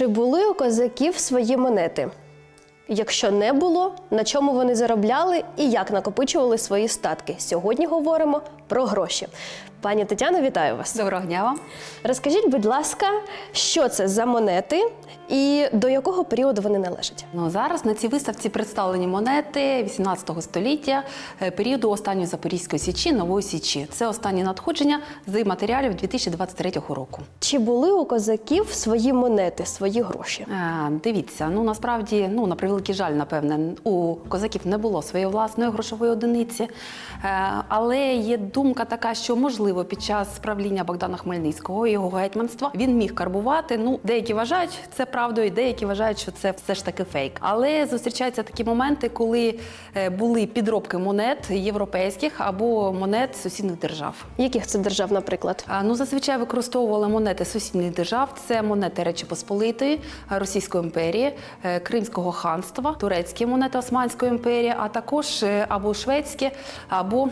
Чи були у козаків свої монети? Якщо не було, на чому вони заробляли і як накопичували свої статки? Сьогодні говоримо про гроші. Пані Тетяно, вітаю вас. Доброго дня вам. Розкажіть, будь ласка, що це за монети і до якого періоду вони належать? Ну зараз на цій виставці представлені монети 18 століття, е, періоду останньої Запорізької січі, нової січі. Це останні надходження з матеріалів 2023 року. Чи були у козаків свої монети, свої гроші? Е, Дивіться, ну насправді, ну на превеликий жаль, напевне, у козаків не було своєї власної грошової одиниці. Е, Але є думка така, що можливо під час правління Богдана Хмельницького і його гетьманства він міг карбувати. Ну, деякі вважають це правдою, деякі вважають, що це все ж таки фейк. Але зустрічаються такі моменти, коли е, були підробки монет європейських або монет сусідніх держав. Яких це держав, наприклад? А, Ну, зазвичай використовували монети сусідніх держав. Це монети Речі Посполитої, Російської імперії, е, Кримського ханства, турецькі монети Османської імперії, а також е, або шведські, або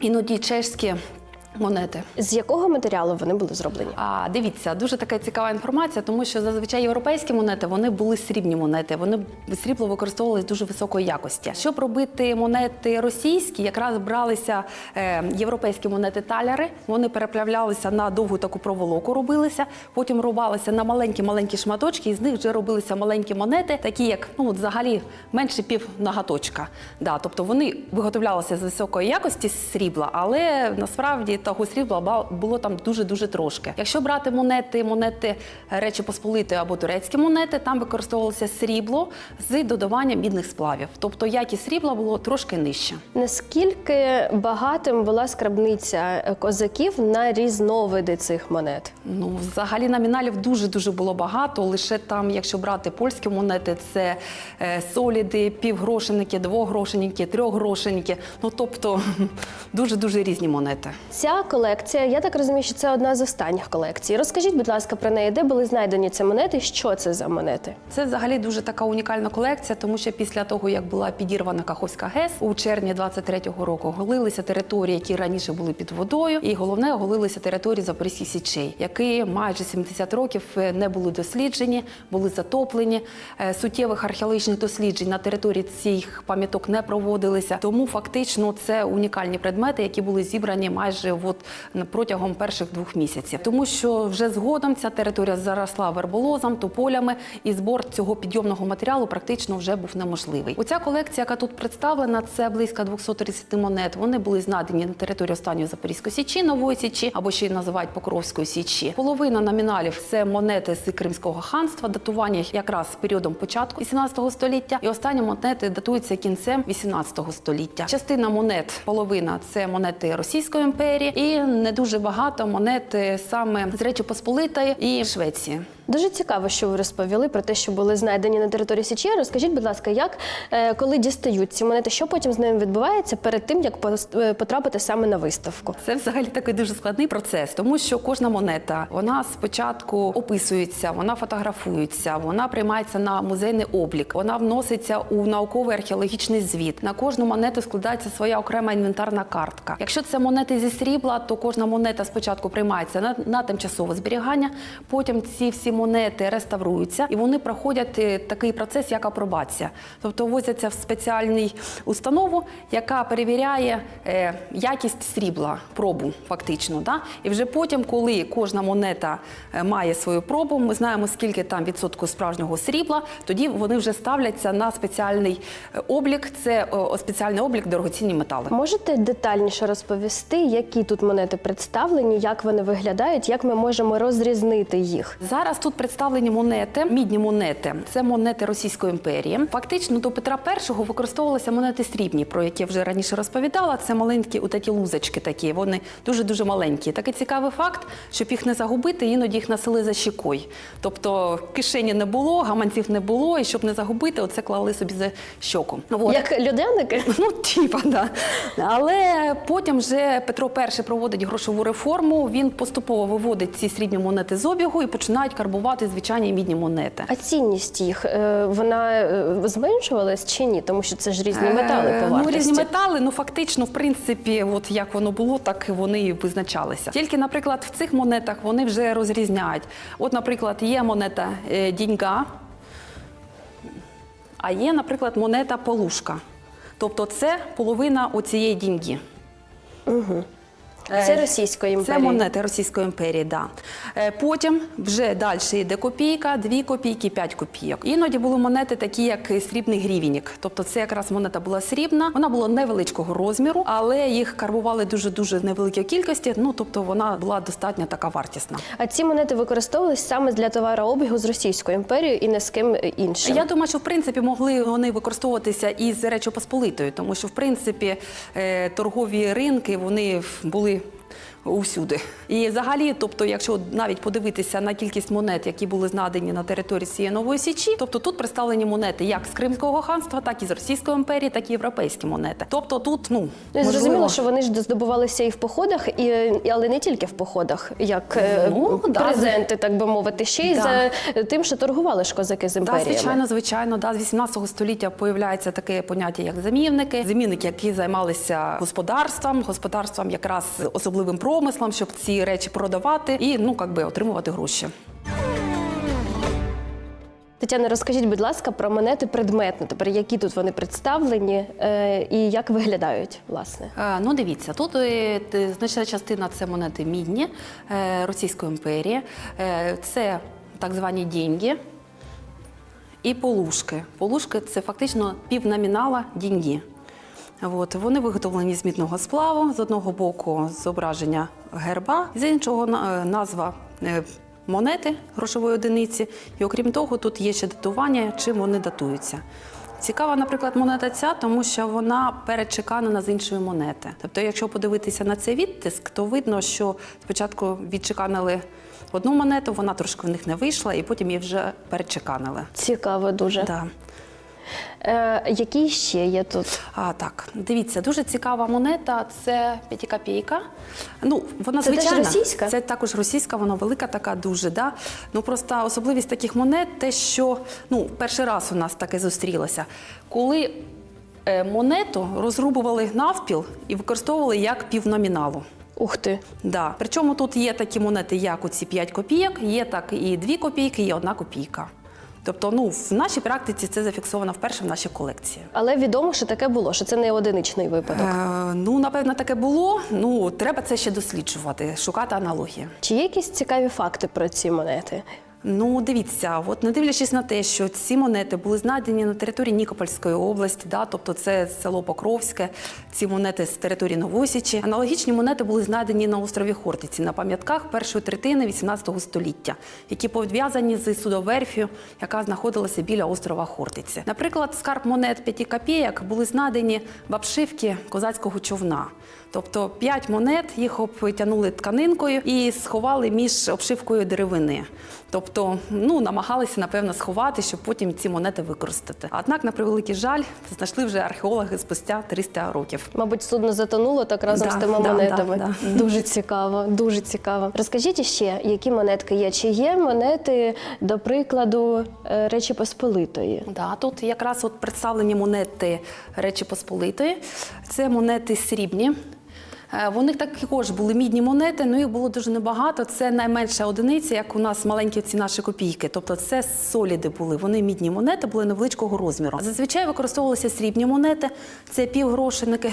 іноді чешські. Монети. З якого матеріалу вони були зроблені? А дивіться, дуже така цікава інформація, тому що зазвичай європейські монети вони були срібні монети. Вони срібло використовувалися дуже високої якості. Щоб робити монети російські, якраз бралися е, європейські монети таляри. Вони переплавлялися на довгу таку проволоку, робилися. Потім рубалися на маленькі маленькі шматочки, і з них вже робилися маленькі монети, такі як ну от взагалі менше пів ноготочка. Да, тобто вони виготовлялися з високої якості з срібла, але насправді того срібла ба- було там дуже дуже трошки. Якщо брати монети, монети Речі Посполитої або турецькі монети, там використовувалося срібло з додаванням мідних сплавів. Тобто якість срібла було трошки нижча. Наскільки багатим була скарбниця е, козаків на різновиди цих монет? Ну, взагалі номіналів дуже дуже було багато. Лише там, якщо брати польські монети, це е, соліди, півгрошеники, двогрошеники, трьохгрошеники. Ну тобто дуже дуже різні монети. Ця колекція, я так розумію, що це одна з останніх колекцій. Розкажіть, будь ласка, про неї, де були знайдені ці монети? Що це за монети? Це взагалі дуже така унікальна колекція, тому що після того, як була підірвана Каховська ГЕС у червні 23-го року, оголилися території, які раніше були під водою, і головне оголилися території Запорізьких січей, які майже 70 років е, не були досліджені, були затоплені. Е, Суттєвих археологічних досліджень на території цих пам'яток не проводилися. Тому фактично це унікальні предмети, які були зібрані майже от протягом перших двох місяців, тому що вже згодом ця територія заросла верболозом, тополями, і збор цього підйомного матеріалу практично вже був неможливий. Оця колекція, яка тут представлена, це близько 230 монет. Вони були знайдені на території останньої Запорізької січі, нової січі або ще й називають Покровської січі. Половина номіналів це монети з Кримського ханства, датування якраз з періодом початку 18 століття, і останні монети датуються кінцем 18 століття. Частина монет, половина це монети Російської імперії, і не дуже багато монет саме з Речі Посполитої і Швеції. Дуже цікаво, що ви розповіли про те, що були знайдені на території Січі. Розкажіть, будь ласка, як е, коли дістають ці монети, що потім з ними відбувається перед тим, як е, потрапити саме на виставку? Це взагалі такий дуже складний процес, тому що кожна монета вона спочатку описується, вона фотографується, вона приймається на музейний облік, вона вноситься у науковий археологічний звіт. На кожну монету складається своя окрема інвентарна картка. Якщо це монети зі срібла, то кожна монета спочатку приймається на, на тимчасове зберігання. Потім ці всі монети реставруються і вони проходять е, такий процес, як апробація. Тобто возяться в спеціальний установу, яка перевіряє е, якість срібла, пробу фактично. Да? І вже потім, коли кожна монета е, має свою пробу, ми знаємо, скільки там відсотку справжнього срібла, тоді вони вже ставляться на спеціальний облік. Це спеціальний облік дорогоцінні метали. Можете детальніше розповісти, які тут монети представлені, як вони виглядають, як ми можемо розрізнити їх? Зараз тут представлені монети, мідні монети. Це монети Російської імперії. Фактично до Петра І використовувалися монети срібні, про які я вже раніше розповідала. Це маленькі отакі лузочки такі. Вони дуже дуже маленькі. Такий цікавий факт, щоб їх не загубити, іноді їх носили за щекою. Тобто кишені не було, гаманців не було, і щоб не загубити, оце клали собі за щоку. От. Як людяники? Ну, типа, да. Але потім вже Петро І проводить грошову реформу. Він поступово виводить ці срібні монети з обігу і починають карбувати карбувати звичайні мідні монети. А цінність їх е, вона е, зменшувалась чи ні? Тому що це ж різні метали Е, по Ну, різні метали, ну фактично, в принципі, от як воно було, так вони і визначалися. Тільки, наприклад, в цих монетах вони вже розрізняють. От, наприклад, є монета діньга, а є, наприклад, монета полушка. Тобто це половина оцієї діньги. Це Е, Російської Це імперії. монети Російської імперії, да. Е, Потім вже далі йде копійка, 2 копійки, 5 копійок. Іноді були монети, такі як срібний грівінік. Тобто це якраз монета була срібна. Вона була невеличкого розміру, але їх карбували дуже дуже невеликій кількості. Ну тобто вона була достатньо така вартісна. А ці монети використовувались саме для товарообігу з Російською імперією і не з ким іншим. Я думаю, що в принципі могли вони використовуватися і з Речі Посполитою, тому що в принципі е, торгові ринки вони були. Усюди. І взагалі, тобто, якщо навіть подивитися на кількість монет, які були знадані на території цієї нової січі, тобто тут представлені монети як з Кримського ханства, так і з Російської імперії, так і європейські монети. Тобто тут, ну Ну, і зрозуміло, що вони ж здобувалися і в походах, і, але не тільки в походах, як е, Ну, да. презенти, так би мовити, ще й Да. за тим, що торгували ж козаки з Да, звичайно, звичайно, да, з 18 століття появляється таке поняття, як замівники. Замівники, які займалися господарством, господарством якраз особливим промислом, щоб ці речі продавати і ну як би отримувати гроші. Тетяна, розкажіть, будь ласка, про монети предметно. Тепер які тут вони представлені е, і як виглядають, власне. Е, Ну, дивіться, тут е, значна частина це монети мідні е, Російської імперії, Е, це так звані деньги і полушки. Полушки це фактично півномінала деньги. От, вони виготовлені з мідного сплаву. З одного боку зображення герба, з іншого е, назва е, монети грошової одиниці. І окрім того, тут є ще датування, чим вони датуються. Цікава, наприклад, монета ця, тому що вона перечеканена з іншої монети. Тобто, якщо подивитися на цей відтиск, то видно, що спочатку відчеканили одну монету, вона трошки в них не вийшла, і потім її вже перечеканили. Цікаво дуже. Да. Е, які ще є тут? А, так, дивіться, дуже цікава монета. Це п'ятикопійка. Ну, вона Це теж звичайна. російська? Це також російська, вона велика така дуже. Да? Ну просто особливість таких монет, те, що ну, перший раз у нас таке зустрілося. Коли е, монету розрубували навпіл і використовували як півноміналу. Ух ти. Да. Причому тут є такі монети, як оці 5 копійок, є так і 2 копійки, є 1 копійка. Тобто, ну, в нашій практиці це зафіксовано вперше в нашій колекції. Але відомо, що таке було, що це не одиничний випадок. Е, ну, напевно, таке було. Ну, треба це ще досліджувати, шукати аналогії. Чи є якісь цікаві факти про ці монети? Ну, дивіться, от не дивлячись на те, що ці монети були знайдені на території Нікопольської області, да, тобто це село Покровське, ці монети з території Новосічі. Аналогічні монети були знайдені на острові Хортиці на пам'ятках першої третини 18 століття, які пов'язані з судоверфію, яка знаходилася біля острова Хортиці. Наприклад, скарб монет 5 копійок були знайдені в обшивці козацького човна. Тобто 5 монет їх обтянули тканинкою і сховали між обшивкою деревини. Тобто, ну намагалися напевно сховати, щоб потім ці монети використати. Однак, на превеликий жаль, знайшли вже археологи спустя 300 років. Мабуть, судно затонуло так разом Да, з тими да, монетами. да, да. Дуже цікаво, дуже цікаво. Розкажіть ще, які монетки є? Чи є монети, до прикладу, е, Речі Посполитої? Да, тут якраз от представлені монети Речі Посполитої. Це монети срібні. Е, В них також були мідні монети, але їх було дуже небагато. Це найменша одиниця, як у нас маленькі ці наші копійки. Тобто це соліди були. Вони мідні монети, були невеличкого розміру. Зазвичай використовувалися срібні монети. Це півгрошеники,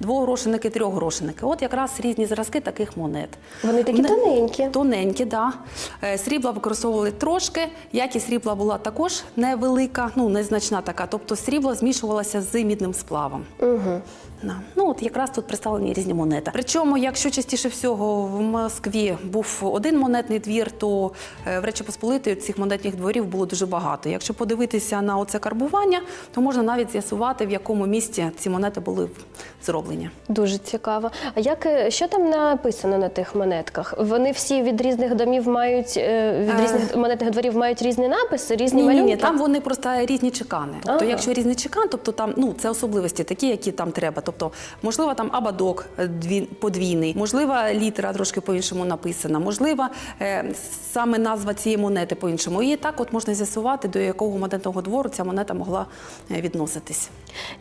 двогрошеники, трьохгрошеники. От якраз різні зразки таких монет. Вони такі тоненькі. Тоненькі, да. Е, Срібла використовували трошки. Якість срібла була також невелика, ну незначна така. Тобто срібло змішувалося з мідним сплавом. Угу. Да. Ну от якраз тут представлені різні монети. Причому, якщо частіше всього в Москві був один монетний двір, то е, в Речі Посполитої цих монетних дворів було дуже багато. Якщо подивитися на оце карбування, то можна навіть з'ясувати, в якому місці ці монети були зроблені. Дуже цікаво. А як е, що там написано на тих монетках? Вони всі від різних домів мають е, від Е. різних монетних дворів мають різні написи, різні Ні, ні, малюнки. ні, там вони просто різні чекани. Тобто, Ага. якщо різний чекан, тобто там ну це особливості такі, які там треба. Тобто Тобто, можливо, там абадок е, подвійний, можливо, літера трошки по-іншому написана, можливо, е, саме назва цієї монети по-іншому. І так от можна з'ясувати, до якого монетного двору ця монета могла е, відноситись.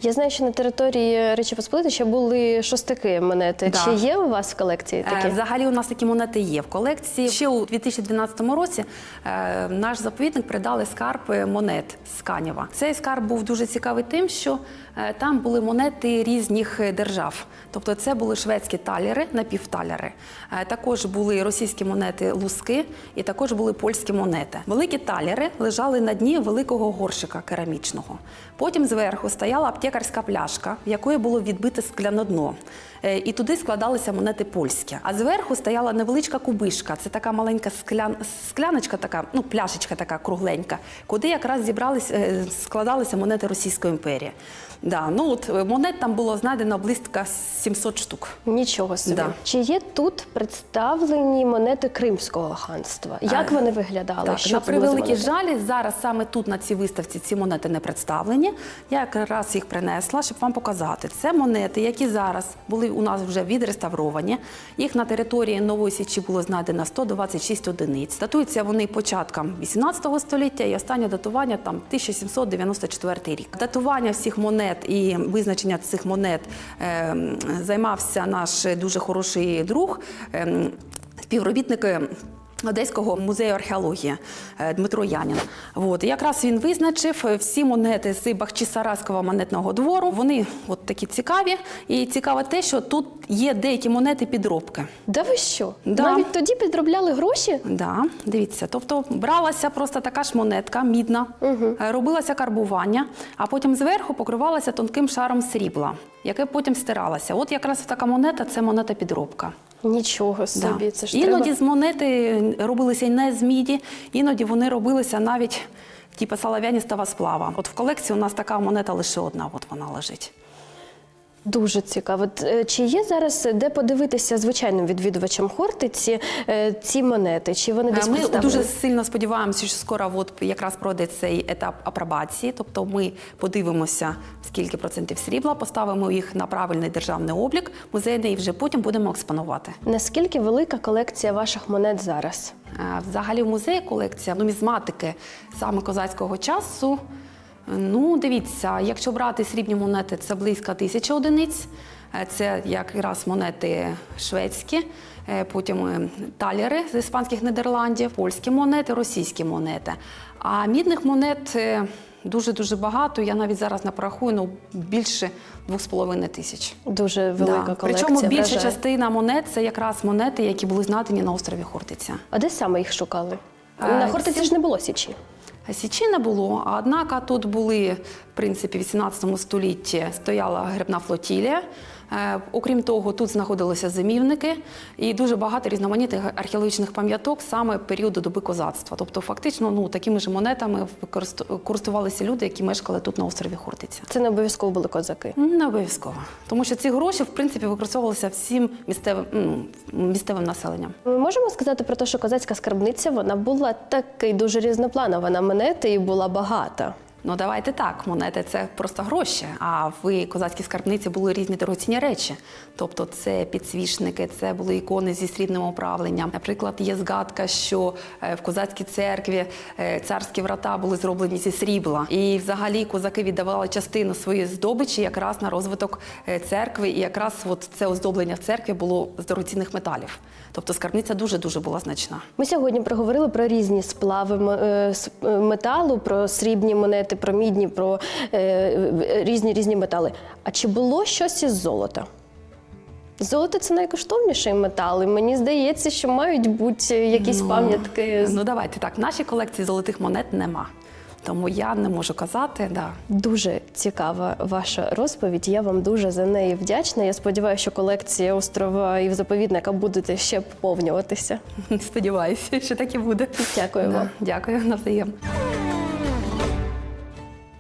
Я знаю, що на території Речі Посполити ще були шостаки монети. Да. Чи є у вас в колекції такі? Взагалі у нас такі монети є в колекції. Ще у 2012 році наш заповідник придали скарб монет з Канєва. Цей скарб був дуже цікавий тим, що там були монети різних е, держав. Тобто це були шведські талери, напівталяри. Е, Також були російські монети луски, і також були польські монети. Великі таляри лежали на дні великого горщика керамічного. Потім зверху стояла аптекарська пляшка, в якої було відбите скляне дно. Е, І туди складалися монети польські. А зверху стояла невеличка кубишка. Це така маленька склян... скляночка, така, ну пляшечка така кругленька, куди якраз зібрались, складалися монети Російської імперії. Да, ну от монет там було знайдено близько 700 штук. Нічого собі. Да. Чи є тут представлені монети Кримського ханства? Як Е, вони виглядали? Так, Що на превеликий жаль, зараз саме тут на цій виставці ці монети не представлені. Я якраз їх принесла, щоб вам показати. Це монети, які зараз були у нас вже відреставровані. Їх на території Нової Січі було знайдено 126 одиниць. Датуються вони початком 18 століття і останнє датування там 1794 рік. Датування всіх монет і визначення цих монет е, займався наш дуже хороший друг, е, співробітник. е, Одеського музею археології е, Дмитро Янін. От і якраз він визначив е, всі монети з Бахчисараського монетного двору. Вони от такі цікаві. І цікаве те, що тут є деякі монети підробки. Да ви що? Да. Навіть тоді підробляли гроші? Да, дивіться, тобто бралася просто така ж монетка, мідна, е, робилося карбування, а потім зверху покривалася тонким шаром срібла, яке потім стиралося. От якраз така монета це монета підробка. Нічого собі. Да. Це ж іноді треба... з монети робилися не з міді, іноді вони робилися навіть типу салав'яністого сплава. От в колекції у нас така монета лише одна, от вона лежить. Дуже цікаво. Е, Чи є зараз де подивитися звичайним відвідувачам Хортиці е, ці монети? Чи вони десь Ми дуже сильно сподіваємося, що скоро от якраз пройде цей етап апробації. Тобто ми подивимося, скільки процентів срібла, поставимо їх на правильний державний облік музейний і вже потім будемо експонувати. Наскільки велика колекція ваших монет зараз? Е, Взагалі в музеї колекція нумізматики саме козацького часу. Ну, дивіться, якщо брати срібні монети, це близько тисячі одиниць. Е, Це якраз монети шведські, е, потім е, талери з іспанських Нідерландів, польські монети, російські монети. А мідних монет дуже-дуже багато. Я навіть зараз не порахую, ну, більше 2,5 тисяч. Дуже велика Да. колекція. Причому більша вражає. частина монет це якраз монети, які були знайдені на острові Хортиця. А де саме їх шукали? На Хортиці ж не було січі. Січі не було, однак тут були, в принципі, в 18 столітті стояла грибна флотілія. Е, Окрім того, тут знаходилися зимівники і дуже багато різноманітних археологічних пам'яток саме періоду доби козацтва. Тобто, фактично, ну такими ж монетами користувалися люди, які мешкали тут на острові Хортиця. Це не обов'язково були козаки. Не обов'язково, тому що ці гроші в принципі використовувалися всім місцевим, ну, місцевим населенням. Ми можемо сказати про те, що козацька скарбниця вона була такий дуже різнопланова на монети і була багата. Ну давайте так. Монети це просто гроші. А в козацькій скарбниці були різні дорогоцінні речі. Тобто, це підсвічники, це були ікони зі срібним оправленням. Наприклад, є згадка, що е, в козацькій церкві е, царські врата були зроблені зі срібла, і взагалі козаки віддавали частину своєї здобичі якраз на розвиток е, церкви, і якраз от це оздоблення в церкві було з дорогоцінних металів. Тобто скарбниця дуже дуже була значна. Ми сьогодні проговорили про різні сплави металу, про срібні монети, про мідні, про е, різні різні метали. А чи було щось із золота? Золото це найкоштовніший метал, і мені здається, що мають бути якісь пам'ятки. Ну давайте так. В нашій колекції золотих монет нема. Тому я не можу казати, да. Дуже цікава ваша розповідь. Я вам дуже за неї вдячна. Я сподіваюся, що колекція острова і заповідника буде ще поповнюватися. Сподіваюся, що так і буде. Дякую Да. вам. Дякую навзаєм.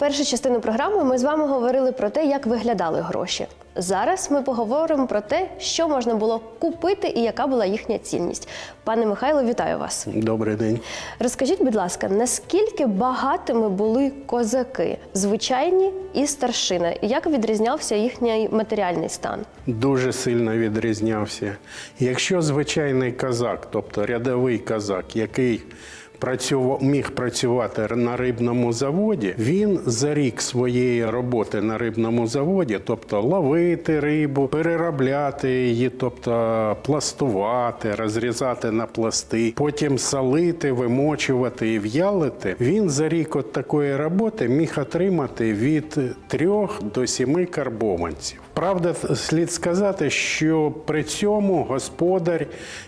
Першу частину програми ми з вами говорили про те, як виглядали гроші. Зараз ми поговоримо про те, що можна було купити і яка була їхня цінність. Пане Михайло, вітаю вас. Добрий день. Розкажіть, будь ласка, наскільки багатими були козаки, звичайні і старшина? І Як відрізнявся їхній матеріальний стан? Дуже сильно відрізнявся. Якщо звичайний казак, тобто рядовий казак, який працював, міг працювати на рибному заводі, він за рік своєї роботи на рибному заводі, тобто ловити рибу, переробляти її, тобто пластувати, розрізати на пласти, потім солити, вимочувати і в'ялити, він за рік от такої роботи міг отримати від трьох до сіми карбованців. Правда, слід сказати, що при цьому господар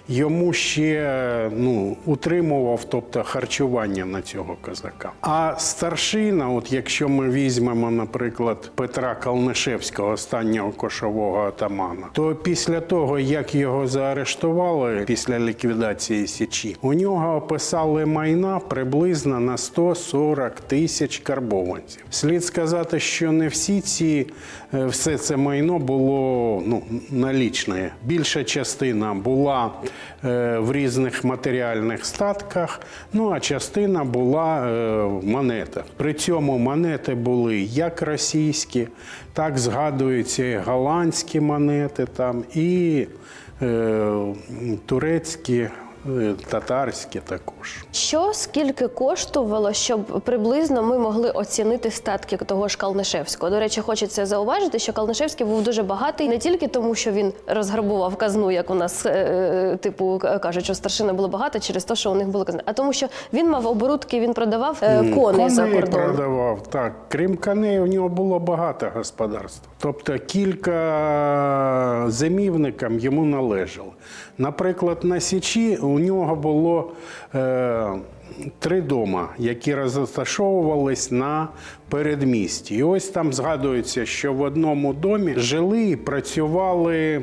йому ще ну, утримував тобто, харчування на цього козака. А старшина, от якщо ми візьмемо, наприклад, Петра Калнишевського, останнього кошового атамана, то після того, як його заарештували після ліквідації Січі, у нього описали майна приблизно на 140 тисяч карбованців. Слід сказати, що не всі ці е, все це майно було ну, налічне. Більша частина була е, в різних матеріальних статках, ну а частина була е, в монетах. При цьому монети були як російські, так згадуються і голландські монети там, і е, турецькі, е, татарські також. Що скільки коштувало, щоб приблизно ми могли оцінити статки того ж Калнишевського? До речі, хочеться зауважити, що Калнишевський був дуже багатий не тільки тому, що він розграбував казну, як у нас е, типу кажуть, що старшина було багато через те, що у них були казни, а тому, що він мав оборудки, він продавав е, коней за кордон. продавав. Так, крім коней, у нього було багато господарств. Тобто кілька зимівникам йому належало. Наприклад, на Січі у нього було е, три дома, які розташовувались на передмісті. І ось там згадується, що в одному домі жили і працювали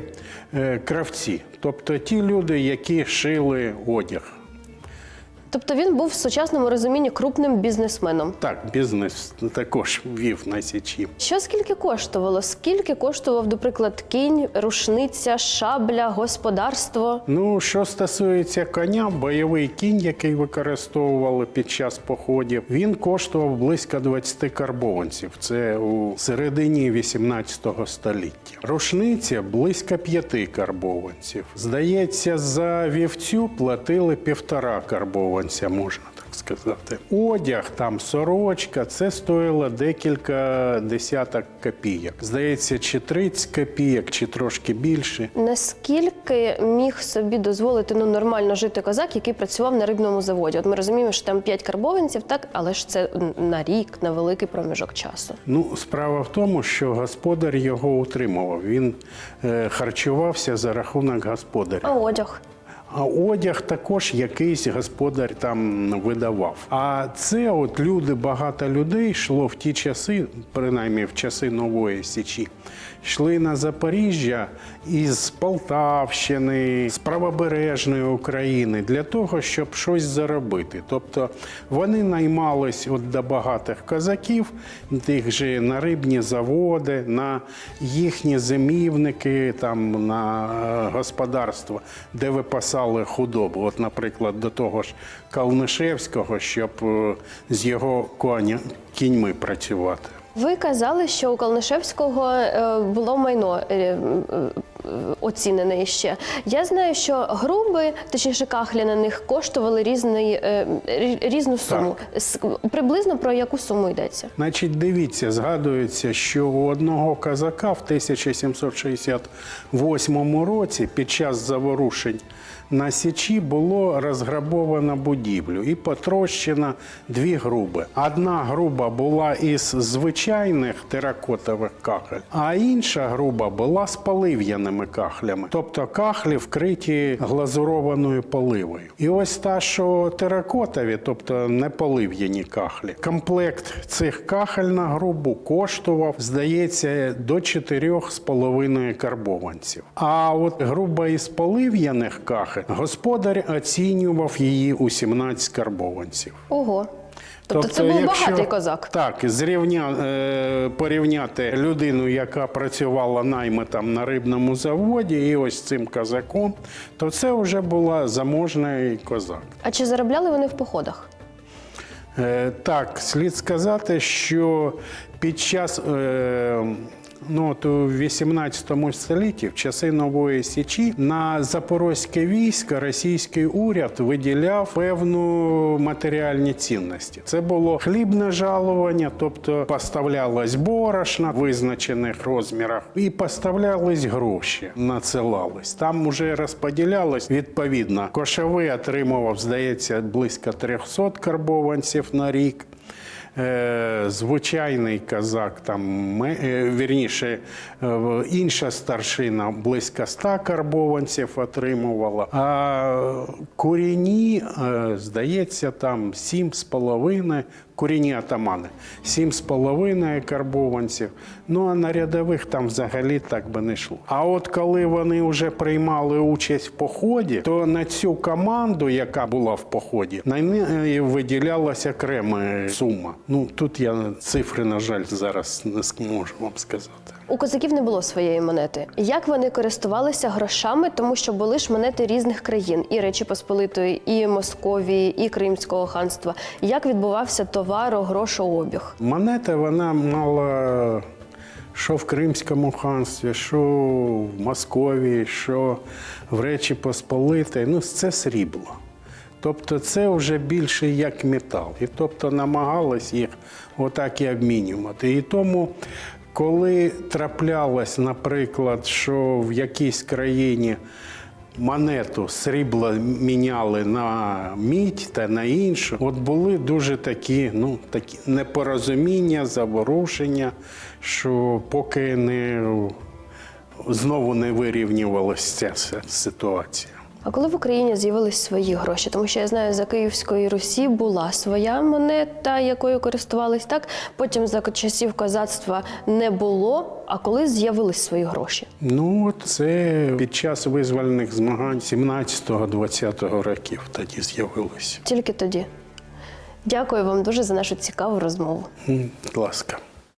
е, кравці, тобто ті люди, які шили одяг. Тобто він був в сучасному розумінні крупним бізнесменом. Так, бізнес також вів на Січі. Що скільки коштувало? Скільки коштував, наприклад, кінь, рушниця, шабля, господарство? Ну, що стосується коня, бойовий кінь, який використовували під час походів, він коштував близько 20 карбованців. Це у середині 18 століття. Рушниця близько 5 карбованців. Здається, за вівцю платили півтора карбованця, можна так сказати. Одяг, там сорочка, це стоїло декілька десяток копійок. Здається, чи 30 копійок, чи трошки більше. Наскільки міг собі дозволити ну нормально жити козак, який працював на рибному заводі? От ми розуміємо, що там 5 карбованців, так, але ж це на рік, на великий проміжок часу. Ну, справа в тому, що господар його утримував. Він е, харчувався за рахунок господаря. А одяг? А одяг також якийсь господар там видавав. А це от люди, багато людей йшло в ті часи, принаймні в часи нової січі, йшли на Запоріжжя із Полтавщини, з правобережної України для того, щоб щось заробити. Тобто вони наймались от до багатих козаків, тих же на рибні заводи, на їхні зимівники, там на е, господарства, де випасали худобу. От, наприклад, до того ж Калнишевського, щоб е, з його коня, кіньми працювати. Ви казали, що у Калнишевського е, було майно е, оцінене іще. Я знаю, що груби, точніше кахлі на них коштували різний, різну суму. С- Приблизно про яку суму йдеться? Значить, дивіться, згадується, що у одного казака в 1768 році під час заворушень на Січі було розграбовано будівлю і потрощено дві груби. Одна груба була із звичайних теракотових кахель, а інша груба була з полив'яними кахлями, тобто кахлі вкриті глазурованою поливою. І ось та, що теракотові, тобто не полив'яні кахлі. Комплект цих кахель на грубу коштував, здається, до 4,5 карбованців. А от груба із полив'яних кахель господар оцінював її у 17 карбованців. Ого. Тобто це був багатий козак? Так, зрівня, е, порівняти людину, яка працювала наймитом на рибному заводі, і ось цим козаком, то це вже була заможний козак. А чи заробляли вони в походах? Е, Так, слід сказати, що під час е, ну, от у 18 столітті, в часи Нової Січі, на запорозьке військо російський уряд виділяв певну матеріальні цінності. Це було хлібне жалування, тобто поставлялось борошна в визначених розмірах, і поставлялись гроші, надсилались. Там вже розподілялось відповідно. Кошовий отримував, здається, близько 300 карбованців на рік. Е, Звичайний казак, там ме- е, вірніше, е, інша старшина близько ста карбованців отримувала. А корінні, здається, там 7,5 куріні атамани, 7,5 карбованців. Ну а на рядових там взагалі так би не йшло. А от коли вони вже приймали участь в поході, то на цю команду, яка була в поході, на неї виділялася окрема сума. Ну тут я цифри, на жаль, зараз не зможу вам сказати. У козаків не було своєї монети. Як вони користувалися грошами, тому що були ж монети різних країн і Речі Посполитої, і Московії, і Кримського ханства. Як відбувався товаро-грошообіг? Монета вона мала що в Кримському ханстві, що в Московії, що в Речі Посполитої. Ну, це срібло. Тобто це вже більше як метал. І тобто намагались їх отак і обмінювати. І тому, коли траплялось, наприклад, що в якійсь країні монету срібла міняли на мідь та на іншу. От були дуже такі, ну, такі непорозуміння, заворушення, що поки не знову не вирівнювалася ця ситуація. А коли в Україні з'явились свої гроші, тому що я знаю, за Київської Русі була своя монета, якою користувались так. Потім за часів козацтва не було. А коли з'явились свої гроші? Ну, це під час визвольних змагань 17-20 років тоді з'явилося. Тільки тоді. Дякую вам дуже за нашу цікаву розмову. Будь ласка.